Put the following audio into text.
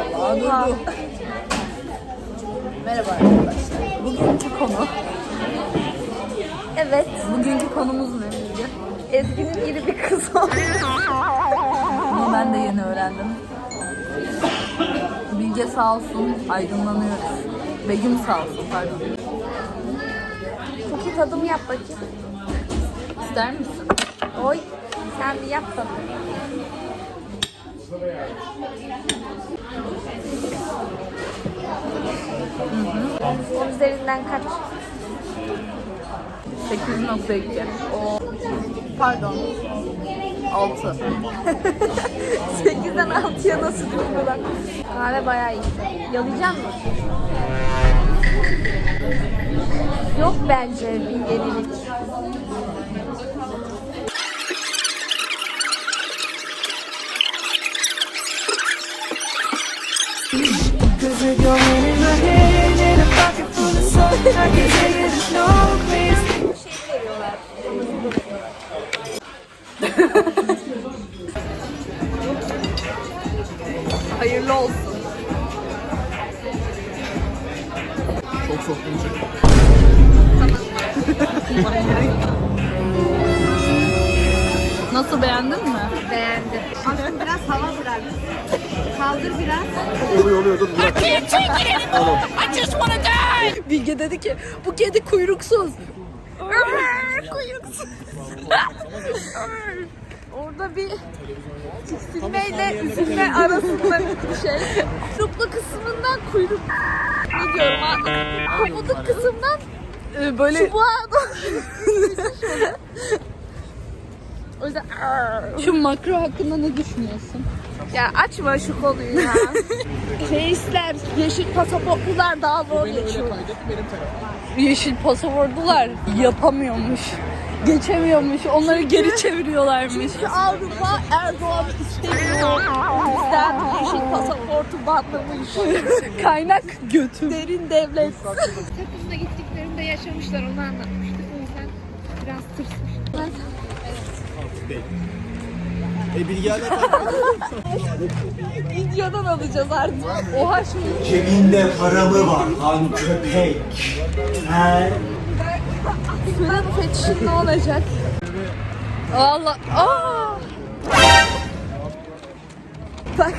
Allah durdu. Merhaba arkadaşlar. Bugünkü konu. Evet. Bugünkü konumuz ne Bilge? Ezgi'nin iri bir kız oldu. Bunu ben de yeni öğrendim. Bilge sağ olsun aydınlanıyoruz. Begüm sağ olsun pardon. Cookie tadımı yap bakayım. İster misin? Oy. Sen bir yap tadımı. On üzerinden kaç? 8.2. O pardon. 6. 8'den 6'ya nasıl düştü lan? Kahve bayağı iyi. Yalayacak mı? Yok bence bir yenilik. Hayırlı olsun. Çok soktum içeri. Nasıl beğendin mi? Beğendim. Aslında biraz hava bırak. Kaldır biraz. Oluyor oluyor dur bırak. Bilge dedi ki bu kedi kuyruksuz. kuyruksuz. Orada bir tiksinmeyle üzülme arasında bir şey. Kuyruklu kısmından kuyruk. Ne diyorum artık? Pabuduk kısmından böyle çubuğa doğru. O yüzden şu makro hakkında ne düşünüyorsun? ya açma şu konuyu ya. Reisler, yeşil pasaportlular daha zor geçiyor. Yeşil pasaportlular yapamıyormuş. Geçemiyormuş. Onları geri çeviriyorlarmış. Çünkü Avrupa Erdoğan istemiyor. O yüzden yeşil pasaportu banlamış. Kaynak götü. Derin devlet. Kıbrıs'a gittiklerinde yaşamışlar onu anlatmıştık. E bilgi hala takip ediyor. Videodan alacağız artık. Oha şu Cebinde para mı var lan köpek? He? fırın fetişin ne olacak? Allah. Aa! Bak